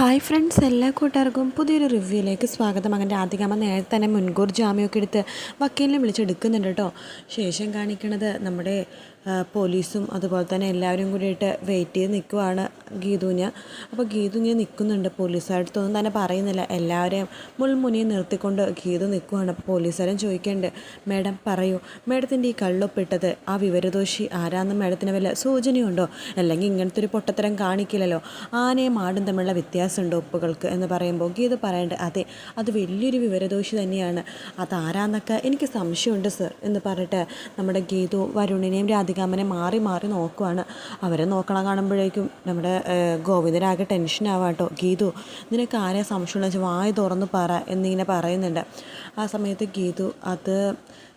Hi friends എല്ലാ കൂട്ടുകാർക്കും പുതിയൊരു റിവ്യൂയിലേക്ക് സ്വാഗതം. അങ്ങനെ രാധികാമ്മ നേരത്തെ തന്നെ മുൻകൂർ ജാമ്യമൊക്കെ എടുത്ത് വക്കീലിനെ വിളിച്ചെടുക്കുന്നുണ്ട് കേട്ടോ. ശേഷം കാണിക്കണത് നമ്മുടെ പോലീസും അതുപോലെ തന്നെ എല്ലാവരും കൂടിയിട്ട് വെയിറ്റ് ചെയ്ത് നിൽക്കുവാണ് ഗീതുവിന് അപ്പോൾ ഗീതുഞ്ഞ നിൽക്കുന്നുണ്ട് പോലീസായിട്ടൊന്നും തന്നെ പറയുന്നില്ല. എല്ലാവരെയും മുൾമുനിയെ നിർത്തിക്കൊണ്ട് ഗീതു നിൽക്കുവാണ് പോലീസുകാരൻ ചോദിക്കേണ്ട മേഡം പറയൂ മേഡത്തിന്റെ ഈ കള്ളൊപ്പിട്ടത് ആ വിവരദോഷി ആരാന്ന് മേഡത്തിന് വല്ല സൂചനയുണ്ടോ? അല്ലെങ്കിൽ ഇങ്ങനത്തെ ഒരു പൊട്ടത്തരം കാണിക്കില്ലല്ലോ? ആനയും ആടും തമ്മിലുള്ള വ്യത്യാസമുണ്ടോ ഉപ്പുകൾക്ക്? എന്ന് പറയുമ്പോൾ ഗീതു പറയേണ്ടത് അതെ അത് വലിയൊരു വിവരദോഷി തന്നെയാണ്. അതാരാന്നൊക്കെ എനിക്ക് സംശയമുണ്ട് സർ എന്ന് പറഞ്ഞിട്ട് നമ്മുടെ ഗീതു വരുണിനെയും രാധികാമ്മനെ മാറി മാറി നോക്കുവാണ്. അവരെ നോക്കണം കാണുമ്പോഴേക്കും നമ്മുടെ ഗോവിന്ദനാകെ ടെൻഷനാവാം കേട്ടോ ഗീതു നിനക്ക് ആരെ സംശയം വെച്ചാൽ വായ തുറന്ന് പറ എന്നിങ്ങനെ പറയുന്നുണ്ട്. ആ സമയത്ത് ഗീതു അത്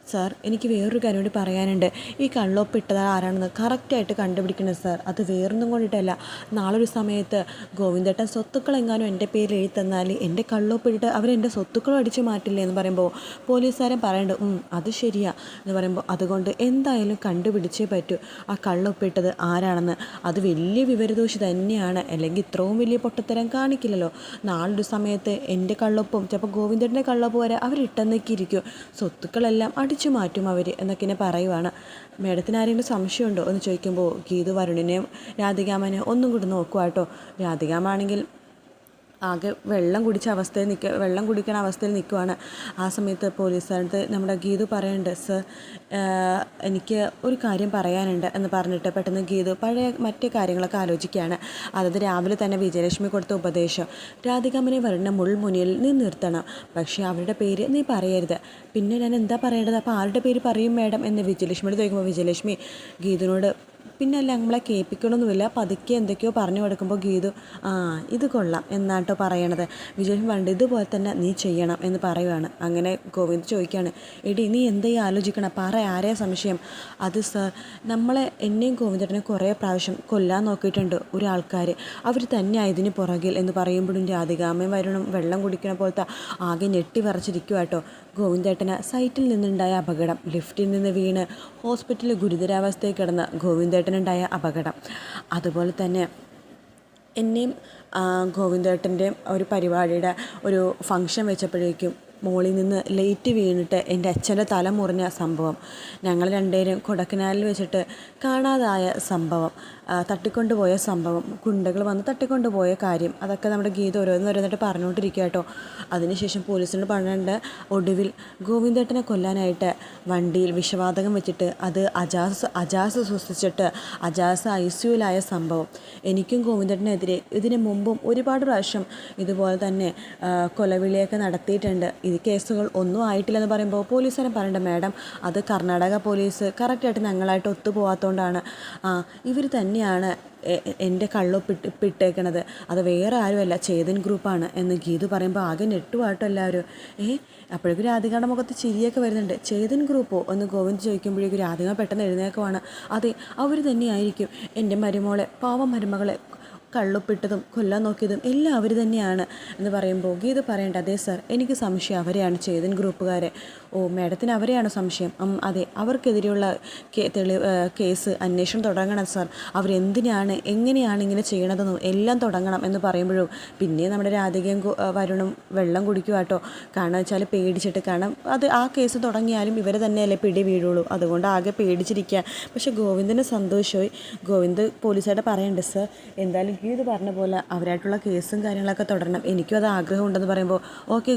സാർ എനിക്ക് വേറൊരു കാര്യം കൂടി പറയാനുണ്ട്. ഈ കള്ളൊപ്പ് ഇട്ടത് ആരാണെന്ന് കറക്റ്റായിട്ട് കണ്ടുപിടിക്കണം സാർ. അത് വേറൊന്നും കൊണ്ടിട്ടല്ല. നാളൊരു സമയത്ത് ഗോവിന്ദേട്ടൻ സ്വത്തുക്കൾ എങ്ങാനും എന്റെ പേരിൽ എഴുതി തന്നാൽ എന്റെ കള്ളൊപ്പ് ഇട്ടിട്ട് അവരെന്റെ സ്വത്തുക്കളും അടിച്ചു മാറ്റില്ലേ എന്ന് പറയുമ്പോൾ പോലീസുകാരൻ പറയേണ്ടത് "ഉം, അത് ശരിയാ എന്ന് പറയുമ്പോൾ അതുകൊണ്ട് എന്തായാലും കണ്ടുപിടിച്ചേ പറ്റൂ. ആ കള്ളൊപ്പിട്ടത് ആരാണെന്ന് അത് വലിയ വിവരദോഷി തന്നെയാണ്. അല്ലെങ്കിൽ ഇത്രയും വലിയ പൊട്ടത്തരം കാണിക്കില്ലല്ലോ. നാളൊരു സമയത്ത് എന്റെ കള്ളൊപ്പും ചിലപ്പോൾ ഗോവിന്ദേട്ടന്റെ കള്ളൊപ്പ് വരെ അവരിട്ടെന്നൊക്കെ ഇരിക്കും. സ്വത്തുക്കളെല്ലാം അടിച്ചു മാറ്റും അവർ എന്നൊക്കെ ഇങ്ങനെ പറയുവാണ്. മേഡത്തിന് ആരെങ്കിലും സംശയമുണ്ടോ? എന്ന് ചോദിക്കുമ്പോൾ ഗീതു വരുണിനെയും രാധികാമനെയും ഒന്നും കൂടി നോക്കുക കേട്ടോ രാധികാമാണെങ്കിൽ ആകെ വെള്ളം കുടിച്ച അവസ്ഥയിൽ നിൽക്കുക വെള്ളം കുടിക്കണ അവസ്ഥയിൽ നിൽക്കുവാണ് ആ സമയത്ത് പോലീസുകാരുടെ നമ്മുടെ ഗീതു പറയുന്നുണ്ട് സർ എനിക്ക് ഒരു കാര്യം പറയാനുണ്ട് എന്ന് പറഞ്ഞിട്ട് പെട്ടെന്ന് ഗീതു പഴയ മറ്റു കാര്യങ്ങളൊക്കെ ആലോചിക്കുകയാണ്. അതായത് രാവിലെ തന്നെ വിജയലക്ഷ്മി കൊടുത്ത ഉപദേശം രാധികാമനെ വരുന്ന മുൾമുനിയിൽ നീ നിർത്തണം പക്ഷേ അവരുടെ പേര് നീ പറയരുത്. പിന്നെ ഞാൻ എന്താ പറയേണ്ടത്? അപ്പോൾ ആരുടെ പേര് പറയും മാഡം? എന്ന് വിജയലക്ഷ്മിയോട് ചോദിക്കുമ്പോൾ വിജയലക്ഷ്മി ഗീതുവിനോട് പിന്നെ അല്ല നമ്മളെ കേൾപ്പിക്കണമൊന്നുമില്ല പതുക്കെ എന്തൊക്കെയോ പറഞ്ഞു കൊടുക്കുമ്പോൾ ഗീതു ആ ഇത് കൊള്ളാം എന്നാട്ടോ പറയണത്. വിജയൻ പണ്ട് ഇതുപോലെ തന്നെ നീ ചെയ്യണം എന്ന് പറയുവാണ്. അങ്ങനെ ഗോവിന്ദ് ചോദിക്കുകയാണ് എടി നീ എന്തേ ആലോചിക്കണം? പറ ആരെയാ സംശയം? അത് സർ നമ്മളെ എന്നെയും ഗോവിന്ദേട്ടനെ കുറേ പ്രാവശ്യം കൊല്ലാൻ നോക്കിയിട്ടുണ്ട് ഒരാൾക്കാർ അവർ തന്നെയാണ് ഇതിന് പുറകിൽ എന്ന് പറയുമ്പോഴും രാധികാമ്മയും വരണം വെള്ളം കുടിക്കണ പോലത്തെ ആകെ ഞെട്ടി വിറച്ചിരിക്കുക കേട്ടോ ഗോവിന്ദേട്ടന് സൈറ്റിൽ നിന്നുണ്ടായ അപകടം ലിഫ്റ്റിൽ നിന്ന് വീണ് ഹോസ്പിറ്റലിൽ ഗുരുതരാവസ്ഥയിൽ കിടന്ന ഗോവിന്ദേട്ടനുണ്ടായ അപകടം. അതുപോലെ തന്നെ എന്നെയും ഗോവിന്ദേട്ടന്റെ ഒരു പരിപാടിയുടെ ഒരു ഫങ്ഷൻ വെച്ചപ്പോഴേക്കും മോളിൽ നിന്ന് ലൈറ്റ് വീണിട്ട് എന്റെ അച്ഛന്റെ തല മുറിഞ്ഞ സംഭവം. ഞങ്ങൾ രണ്ടുപേരും കൊടക്കനാലിൽ വെച്ചിട്ട് കാണാതായ സംഭവം. തട്ടിക്കൊണ്ടുപോയ സംഭവം. ഗുണ്ടകൾ വന്ന് തട്ടിക്കൊണ്ടുപോയ കാര്യം. അതൊക്കെ നമ്മുടെ ഗീത ഓരോന്ന് ഓരോന്നിട്ട് പറഞ്ഞുകൊണ്ടിരിക്കുക കേട്ടോ. അതിനുശേഷം പോലീസിനോട് പറഞ്ഞിട്ടുണ്ട് ഒടുവിൽ ഗോവിന്ദേട്ടനെ കൊല്ലാനായിട്ട് വണ്ടിയിൽ വിഷവാതകം വെച്ചിട്ട് അത് അജാസ് അജാസ് സൃഷ്ടിച്ചിട്ട് അജാസ് ഐ സിയുലായ സംഭവം. എനിക്കും ഗോവിന്ദേട്ടനെതിരെ ഇതിനു മുമ്പും ഒരുപാട് പ്രാവശ്യം ഇതുപോലെ തന്നെ കൊലവിളിയൊക്കെ നടത്തിയിട്ടുണ്ട്. ഈ കേസുകൾ ഒന്നും ആയിട്ടില്ലെന്ന് പറയുമ്പോൾ പോലീസുകാരൻ പറയണ്ട മാഡം അത് കർണാടക പോലീസ് കറക്റ്റായിട്ട് ഞങ്ങളായിട്ട് ഒത്തുപോകാത്തതുകൊണ്ടാണ് ആ ഇവർ തന്നെയാണ് എന്റെ കള്ളൊപ്പിട്ട് ഇപ്പിട്ടേക്കണത്. അത് വേറെ ആരുമല്ല ചേതൻ ഗ്രൂപ്പാണ്. എന്ന് ഗീതു പറയുമ്പോൾ ആകെ നെട്ടുപാട്ടോ എല്ലാവരും. ഏ അപ്പോഴേക്കും രാധികയുടെ മുഖത്ത് ചിരിയൊക്കെ വരുന്നുണ്ട്. ചേതൻ ഗ്രൂപ്പോ? എന്ന് ഗോവിന്ദ് ചോദിക്കുമ്പോഴേക്കും രാധിക പെട്ടെന്ന് എഴുന്നേക്കുവാണ് അതെ അവർ തന്നെയായിരിക്കും. എന്റെ മരുമോളെ പാവം മരുമകളെ കള്ളുപ്പിട്ടതും കൊല്ലാൻ നോക്കിയതും എല്ലാം അവർ തന്നെയാണ് എന്ന് പറയുമ്പോൾ ഗീത പറയേണ്ട അതെ സർ എനിക്ക് സംശയം. അവരെയാണ് ചേതൻ ഗ്രൂപ്പുകാരെ. ഓ മാഡത്തിന് അവരെയാണ് സംശയം? അതെ. അവർക്കെതിരെയുള്ള തെളി കേസ് അന്വേഷണം തുടങ്ങണം സർ. അവരെന്തിനാണ് എങ്ങനെയാണ് ഇങ്ങനെ ചെയ്യണതെന്നും എല്ലാം തുടങ്ങണം എന്ന് പറയുമ്പോഴും പിന്നെ നമ്മുടെ രാധികയും വരുണം വെള്ളം കുടിക്കുക കേട്ടോ കാരണം വെച്ചാൽ പേടിച്ചിട്ട് കാരണം അത് ആ കേസ് തുടങ്ങിയാലും ഇവരെ തന്നെയല്ലേ പിടി വീഴുള്ളൂ. അതുകൊണ്ട് ആകെ പേടിച്ചിരിക്കുക പക്ഷേ ഗോവിന്ദന് സന്തോഷമായി ഗോവിന്ദ് പോലീസുകാരുടെ പറയുന്നുണ്ട് സർ എന്തായാലും ഇത് പറഞ്ഞ പോലെ അവരായിട്ടുള്ള കേസും കാര്യങ്ങളൊക്കെ തുടരണം. എനിക്കും അത് ആഗ്രഹമുണ്ടെന്ന് പറയുമ്പോൾ ഓക്കെ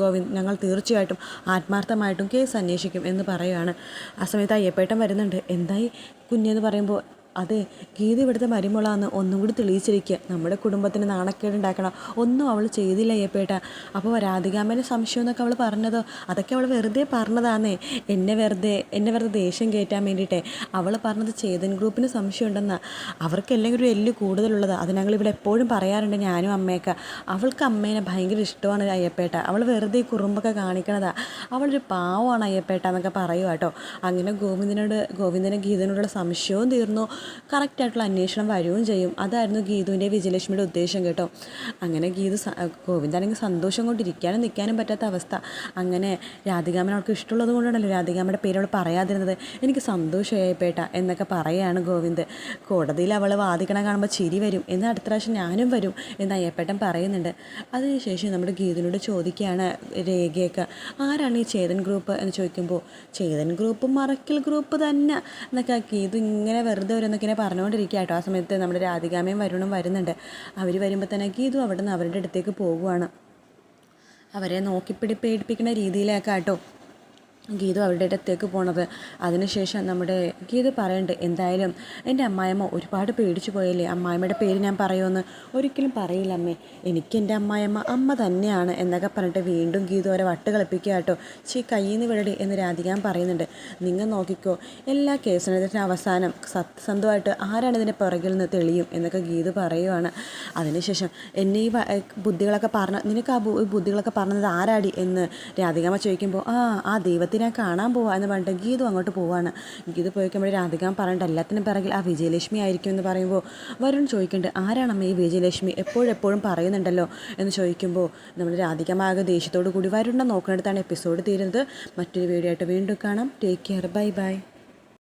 ഗോവിന്ദ് ഞങ്ങൾ തീർച്ചയായിട്ടും ആത്മാർത്ഥമായിട്ടും കേസ് അന്വേഷിക്കും എന്ന് പറയുകയാണ് ആ സമയത്ത് അയ്യപ്പേട്ടൻ വരുന്നുണ്ട്. എന്തായി? കുഞ്ഞെന്ന് പറയുമ്പോൾ അതെ ഗീത ഇവിടുത്തെ മരുമോളാന്ന് ഒന്നും കൂടി തെളിയിച്ചിരിക്കുക നമ്മുടെ കുടുംബത്തിന് നാണക്കേട് ഉണ്ടാക്കണം. ഒന്നും അവൾ ചെയ്തില്ല അയ്യപ്പേട്ട. അപ്പോൾ രാധികാമ്മേന്റെ സംശയം എന്നൊക്കെ അവൾ പറഞ്ഞതോ? അതൊക്കെ അവൾ വെറുതെ പറഞ്ഞതാന്നേ. എന്നെ വെറുതെ എന്നെ വെറുതെ ദേഷ്യം കയറ്റാൻ വേണ്ടിയിട്ടേ. അവൾ പറഞ്ഞത് ചേതൻ ഗ്രൂപ്പിന് സംശയം ഉണ്ടെന്നാ അവർക്കെല്ലാം ഒരു എല്ല് കൂടുതലുള്ളത്. അത് ഞങ്ങൾ ഇവിടെ എപ്പോഴും പറയാറുണ്ട് ഞാനും അമ്മയൊക്കെ. അവൾക്ക് അമ്മേനെ ഭയങ്കര ഇഷ്ടമാണ് അയ്യപ്പേട്ട. അവൾ വെറുതെ ഈ കുറുമ്പൊക്കെ കാണിക്കണതാ. അവളൊരു പാവമാണ് അയ്യപ്പേട്ട എന്നൊക്കെ പറയുക കേട്ടോ അങ്ങനെ ഗോവിന്ദനോട് ഗോവിന്ദന് ഗീതനോടുള്ള സംശയവും തീർന്നു. കറക്റ്റായിട്ടുള്ള അന്വേഷണം വരികയും ചെയ്യും. അതായിരുന്നു ഗീതുവിന്റെ വിജയലക്ഷ്മിയുടെ ഉദ്ദേശം കേട്ടോ. അങ്ങനെ ഗീതു ഗോവിന്ദാണെങ്കിൽ സന്തോഷം കൊണ്ടിരിക്കാനും നിൽക്കാനും പറ്റാത്ത അവസ്ഥ. അങ്ങനെ രാധികാമൻ അവൾക്ക് ഇഷ്ടമുള്ളത് കൊണ്ടാണല്ലോ രാധികാമ്മയുടെ പേര് അവൾ പറയാതിരുന്നത്. എനിക്ക് സന്തോഷമായി പേട്ട എന്നൊക്കെ പറയുകയാണ് ഗോവിന്ദ്. കോടതിയിൽ അവൾ വാദിക്കണ കാണുമ്പോൾ ചിരി വരും. എന്നാൽ അടുത്ത പ്രാവശ്യം ഞാനും വരും എന്ന് അയ്യപ്പേട്ടൻ പറയുന്നുണ്ട്. അതിനുശേഷം നമ്മുടെ ഗീതിനോട് ചോദിക്കുകയാണ് രേഖയൊക്കെ. ആരാണ് ഈ ചേതൻ ഗ്രൂപ്പ് എന്ന് ചോദിക്കുമ്പോൾ ചേതൻ ഗ്രൂപ്പ് മറക്കൽ ഗ്രൂപ്പ് തന്നെ എന്നൊക്കെ ഗീതു ഇങ്ങനെ വെറുതെ ഓരോന്നൊക്കെ ഇങ്ങനെ പറഞ്ഞുകൊണ്ടിരിക്കുക കേട്ടോ. ആ സമയത്ത് നമ്മുടെ രാധികാമയും വരുണും വരുന്നുണ്ട്. അവർ വരുമ്പോൾ തന്നെ ഗീതു അവിടെ നിന്ന് അവരുടെ അടുത്തേക്ക് പോകുവാണ്. അവരെ നോക്കിപ്പിടി പേടിപ്പിക്കുന്ന രീതിയിലേക്കാട്ടോ കേട്ടോ. ഗീതു അവരുടെ അടുത്തേക്ക് പോണത്. അതിനുശേഷം നമ്മുടെ ഗീതു പറയണ്ട് എന്തായാലും എന്റെ അമ്മായിമ്മ ഒരുപാട് പേടിച്ചു പോയല്ലേ? അമ്മായിമ്മയുടെ പേര് ഞാൻ പറയുമെന്ന് ഒരിക്കലും പറയില്ല അമ്മേ. എനിക്ക് എന്റെ അമ്മായിമ്മ അമ്മ തന്നെയാണ് എന്നൊക്കെ പറഞ്ഞിട്ട് വീണ്ടും ഗീതു അവരെ വട്ട് കളിപ്പിക്കുക കേട്ടോ. ചീ കയ്യിൽ നിന്ന് വിടടി എന്ന് രാധികാൻ പറയുന്നുണ്ട്. നിങ്ങൾ നോക്കിക്കോ എല്ലാ കേസിനും അവസാനം സത്യസന്ധമായിട്ട് ആരാണ് ഇതിന്റെ പുറകിൽ നിന്ന് തെളിയും? എന്നൊക്കെ ഗീതു പറയുവാണ്. അതിനുശേഷം എന്നെ ഈ ബുദ്ധികളൊക്കെ പറഞ്ഞ നിനക്ക് ആ ബുദ്ധികളൊക്കെ പറഞ്ഞത് ആരാടി? എന്ന് രാധികാമ്മ ചോദിക്കുമ്പോൾ ആ ആ ദൈവത്തെ ഞാൻ കാണാൻ പോവാ എന്ന് പറഞ്ഞിട്ട് ഗീതു അങ്ങോട്ട് പോവാണ്. ഗീതു പോയിക്കുമ്പോൾ രാധിക പറഞ്ഞിട്ട് എല്ലാത്തിനും പിറകിൽ ആ വിജയലക്ഷ്മി ആയിരിക്കും എന്ന് പറയുമ്പോൾ വരുൺ ചോദിക്കുന്നുണ്ട് ആരാണമ്മ ഈ വിജയലക്ഷ്മി? എപ്പോഴെപ്പോഴും പറയുന്നുണ്ടല്ലോ? എന്ന് ചോദിക്കുമ്പോൾ നമ്മൾ രാധികമാകെ ദേഷ്യത്തോടു കൂടി വരുണ്ണ നോക്കുന്നിടത്താണ് എപ്പിസോഡ് തീരുന്നത്. മറ്റൊരു വീഡിയോ ആയിട്ട് വീണ്ടും കാണാം. Take care bye bye